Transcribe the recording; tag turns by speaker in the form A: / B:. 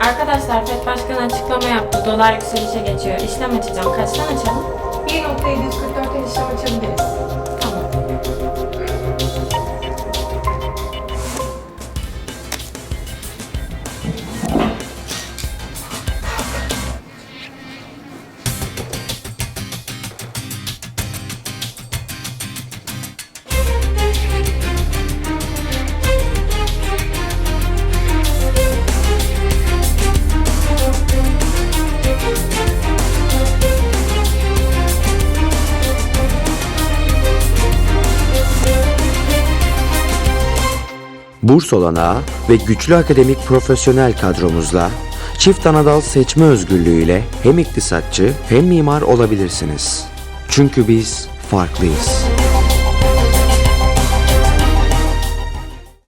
A: Arkadaşlar FED Başkanı açıklama yaptı. Dolar yükselişe geçiyor. İşlem açacağım. Kaçtan açalım?
B: Burs olanağı ve güçlü akademik profesyonel kadromuzla çift anadal seçme özgürlüğüyle hem iktisatçı hem mimar olabilirsiniz. Çünkü biz farklıyız.